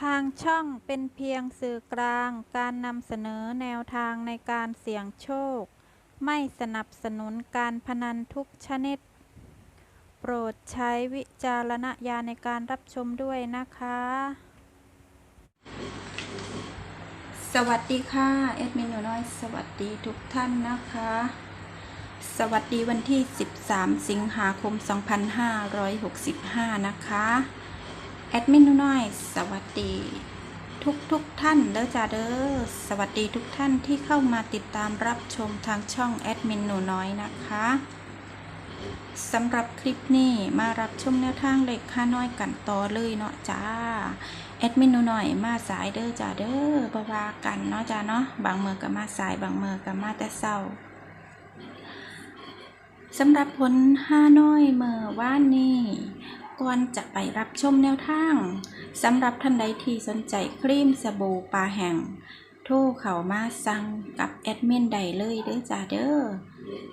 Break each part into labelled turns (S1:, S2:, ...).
S1: ทางช่องเป็นเพียงสื่อกลางการนำเสนอแนวทางในการเสี่ยงโชค ไม่สนับสนุนการพนันทุกชนิด โปรดใช้วิจารณญาณในการรับชมด้วยนะคะ
S2: สวัสดีค่ะเอ็ดมินหนูน้อย สวัสดีทุกท่านนะคะ สวัสดีวันที่ 13 สิงหาคม 2565 นะคะ แอดมินน้อย สวัสดี ทุกทุกท่านเด้อจ้าเด้อสวัสดีทุกท่านที่เข้ามาติดตามรับชมทางช่องแอดมินหนูน้อยนะคะสำหรับคลิปนี้มารับชมแนวทางเลขค่าน้อยกันต่อเลยเนาะจ้าแอดมินหนูน่อยมาสายเด้อจ้าเด้อบาวากันเนาะจ้าเนาะบางเมือก็มาสายบางเมือก็มาแต่เศร้าสำหรับผลห้าน้อยเมื่อว่านนี้ ก่อนจะไปรับชมแนวทางสำหรับท่านใดที่สนใจครีมสบู่ปลาแห้งโทรเข้ามาสั่งกับแอดมินใดเลยเด้อจ้าเด้อ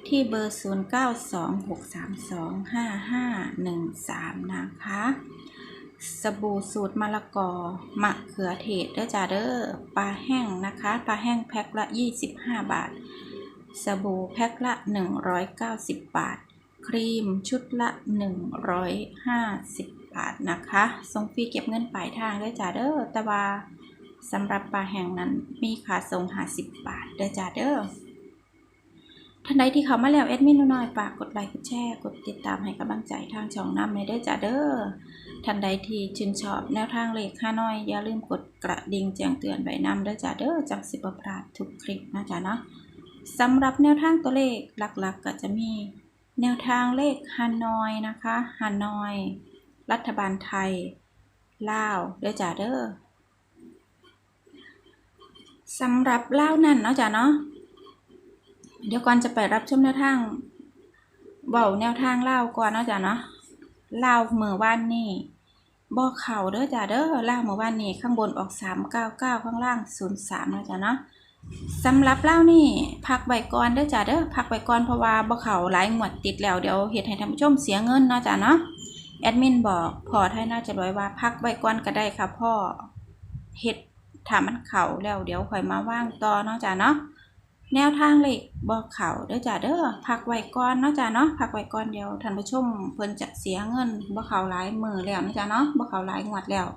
S2: ที่เบอร์ 0926325513 นะคะ สบู่สูตรมะละกอมะเขือเทศเด้อจ้าเด้อปลาแห้งนะคะปลาแห้งแพ็คละ 25 บาท สบู่แพ็คละ 190 บาท ครีมชุดละ 150 บาทนะคะส่งฟรีเก็บเงินปลายทางด้อจ้าเด้อแต่ว่าสำหรับปลาแห้งนั้นมีค่าส่ง50บาทเด้อจ้าเด้อท่านใดที่เขามาแล้วแอดมินน้อยฝากกดไลค์กดแชร์กดติดตามให้กำลังใจทางช่องน้ำในเด้อจ้าเด้อท่านใดที่ชื่นชอบแนวทางเลขค่าน้อย อย่าลืมกดกระดิ่งแจ้งเตือนใบนำด้วยจ้าเด้อจังสิบประพลาดทุกคลิปนะจ๊ะเนาะสำหรับแนวทางตัวเลขหลักๆก็จะมี แนวทางเลขฮานอยนะคะฮานอย รัฐบาลไทยลาวเด้อจ้าเด้อสำหรับลาวนั่นเนาะจ้ะเนาะ เดี๋ยวก่อนจะไปรับชมแนวทางเว้าแนวทางลาวก่อนเนาะจ้ะเนาะลาวเมื่อวานนี่บ่เข่าเด้อจ้าเด้อลาวเมื่อวานนี่ข้างบนออก399ข้างล่าง03นย์สามเนาะจ้ะเนาะ สำหรับลาวนี่พักไว้ก่อนเด้อจ้าเด้อพักไว้ก่อนเพราะว่าบ่เขาหลายงวดติดแล้วเดี๋ยวเฮ็ดให้ท่านผู้ชมเสียเงินเนาะจ้ะเนาะแอดมินบอกพอไทยน่าจะร้อยว่าพักไว้ก่อนก็ได้ค่ะพ่อเฮ็ดถ้ามันเข้าแล้วเดี๋ยวค่อยมาว่างต่อเนาะจ้ะเนาะแนวทางเลขบอกเขาเด้อจ้าเด้อพักไว้ก่อนเนาะจ้าเนาะพักไว้ก่อนเดียวท่านผู้ชมเพิ่นจะเสียเงินบ่เขาหลายมือแล้วนะจ้าเนาะบ่เขาหลายงวดแล้ว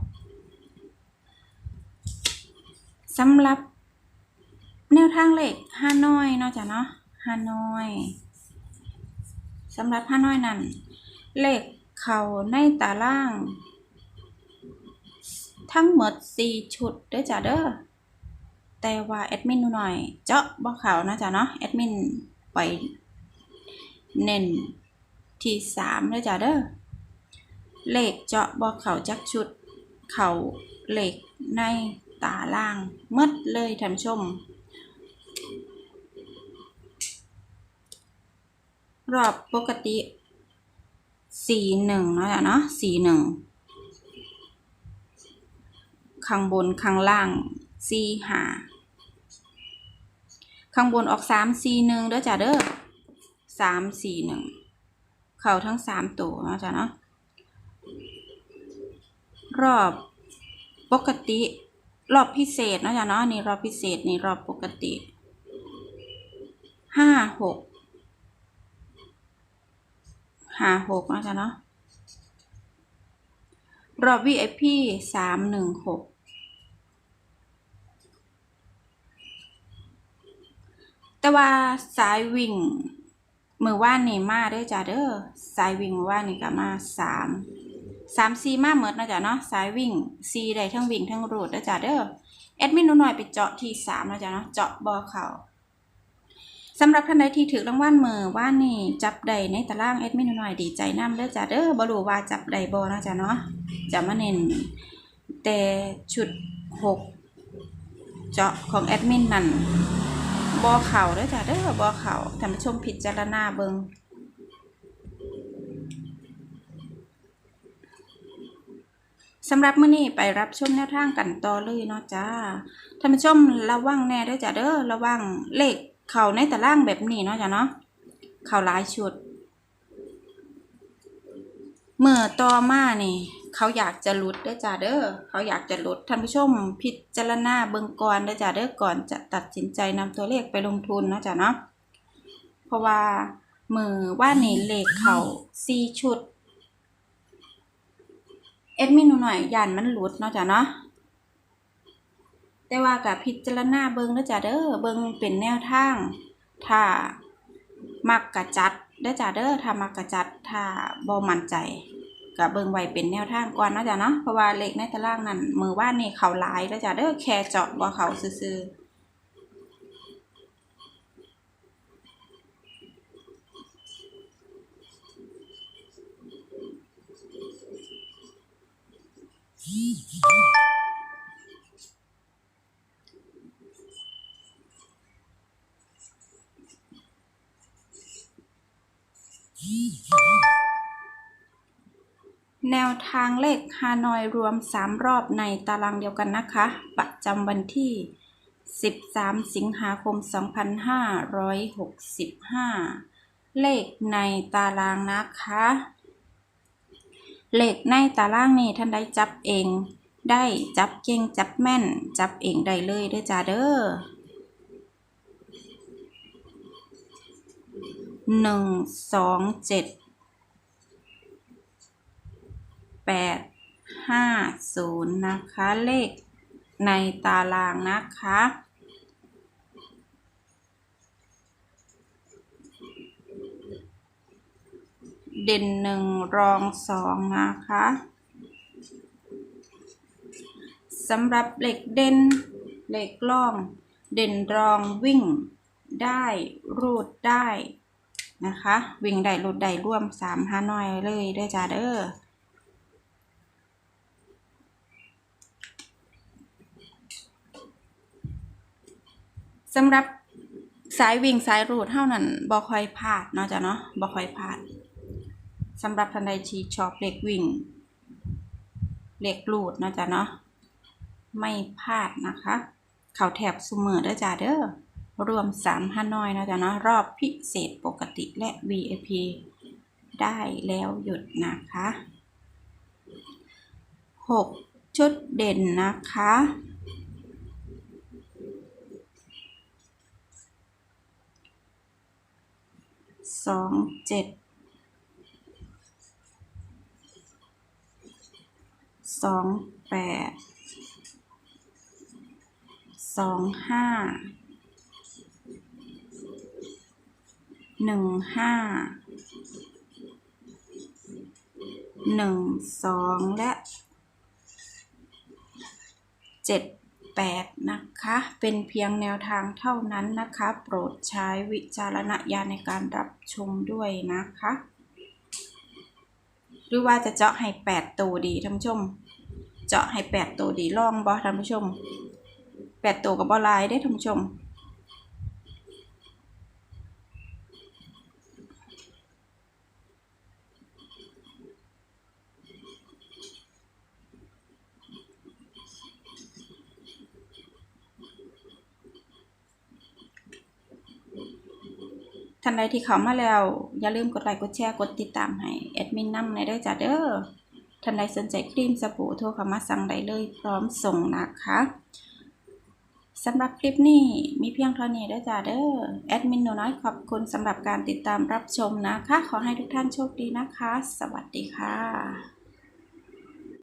S2: สำหรับ แนวทางเลขฮานอยเนาะจ้าเนาะฮานอยสำหรับฮานอยนั่นเลขเข่าในตาราง ทั้งหมด4ชุดเด้อจ้าเด้อแต่ว่าแอดมินหน่อย เจาะบ่เขานะจ๊ะเนาะแอดมินไปเน้นที่สามเลยจ้ะเด้อเลขเจาะบ่เข่าจักชุด เข่าเลขในตาล่างมดเลยท่านชม รอบปกติสี่หนึ่งเนาะจ้ะเนาะสี่หนึ่งข้างบนข้างล่างสี่ห้าข้างบนออกสามสี่หนึ่งเด้อจ้ะเด้อสามสี่หนึ่งเข่าทั้งสามตัวเนาะจ้ะเนาะรอบปกติ รอบพิเศษเนาะจ้ะเนาะนี่รอบพิเศษนี่รอบปกติห้าหก ห้าหกนะจ้ะเนาะรอบ VIP สามหนึ่งหกแต่ว่าสายวิ่งมือว่านนี่มาด้อจ้าเด้อสายวิ่งมือว่านนี่ก็มาสามสามซีมาเหมือนะจ้ะเนาะสายวิ่งซีได้ทั้งวิ่งทั้งรูดเด้อจ้าเด้อแอดมินหน่อยไปเจาะที่สามนะจ้ะเนาะเจาะบอเข่า สำหรับท่านใดที่ถือรางวัลมือว่านนี่จับได้ในตารางแอดมินหน่อยดีใจนํเด้อจ้าเด้อบรูว่าจับได้บอนะจ้ะเนาะจะมาเน้นแต่ชุดหกเจาะของแอดมินนั่นบอเข่าเด้อจ้ะเด้อบอเข่าท่านผู้ชมพิจารณาเบิงสำหรับมื้อนี้ไปรับชมแนวทางกันต่อเลยเนาะจ้าท่านผู้ชมระวังแน่เด้อจ้ะเด้อระวังเลข เข่าในตารางแบบนี้เนาะจ้ะเนาะเข่าหลายชุดเมื่อต่อมานี่เขาอยากจะลดเด้อจ้าเด้อเขาอยากจะลดท่านผู้ชมพิจารณาเบิ่งก่อนเด้อจ้าเด้อก่อนจะตัดสินใจนำตัวเลขไปลงทุนเนาะจ้าเนาะเพราะว่ามือว่านี่เลขเขาสี่ชุดเอ็ดมินหนูหน่อยยานมันหลุดเนาะจ้ะเนาะ แต่ว่ากับพิจารณาเบิงเด้อจ้ะเด้อเบิงเป็นแนวทาง ถ้ามักกะจัดได้จ้ะเด้อถ้ามักกะจัดถ้าบ่มั่นใจกับเบิงไว้เป็นแนวทางก่อนนะจ๊ะเนาะเพราะว่าเลขในตารางนั้นมือว่านี่เขาหลายเด้จ้ะเด้อแค่เจาะบ่เขาซื่อๆ แนวทางเลขฮานอยรวม 3 รอบในตารางเดียวกันนะคะ ประจำวันที่ 13 สิงหาคม 2565 เลขในตารางนะคะ เลขในตารางนี้ท่านได้จับเอง ได้จับเก่งจับแม่น จับเองได้เลยเด้อจ้าเด้อ หนึ่งสองเจ็ดแปดห้าศูนย์นะคะ เลขในตารางนะคะ เด่นหนึ่งรองสองนะคะสำหรับเหล็กเด่นเหล็กล่อง เด่นรองวิ่งได้รูดได้ นะคะ วิ่งได้รูดได้ร่วมสามห้าน้อยเลยเด้อจ้าเด้อสำหรับสายวิ่งสายรูดเท่านั้นบ่คอยพลาดเนาะจ้ะเนาะบ่คอยพลาดสำหรับทันใดที่ชอบเล็กวิ่งเล็กรูดเนาะจ้ะเนาะไม่พลาดนะคะ เขาแถบซุมือเด้อจ้าเด้อ รวม3ฮานอยนะจ้ะเนาะรอบพิเศษปกติและ VIP ได้แล้วหยุดนะคะ 6 ชุดเด่นนะคะ สองเจ็ด สองแปด สองห้า หนึ่งห้าหนึ่งสองและเจ็ดแปดนะคะ เป็นเพียงแนวทางเท่านั้นนะคะ โปรดใช้วิจารณญาณในการรับชมด้วยนะคะ หรือว่าจะเจาะให้แปดตัวดีท่านผู้ชม เจาะให้แปดตัวดีลองบอท่านผู้ชมแปดตัวกับบอลายได้ท่านผู้ชม ท่านใดที่เข้ามาแล้ว อย่าลืมกดไลค์กดแชร์กดติดตามให้แอดมินนำในได้จ้าเด้อท่านใดสนใจครีมสบู่โทรเข้ามาสั่งได้เลยพร้อมส่งนะคะสำหรับคลิปนี้มีเพียงเท่านี้ด้จ้าเด้อแอดมินหนูน้อยขอบคุณสำหรับการติดตามรับชมนะคะ ขอให้ทุกท่านโชคดีนะคะ สวัสดีค่ะ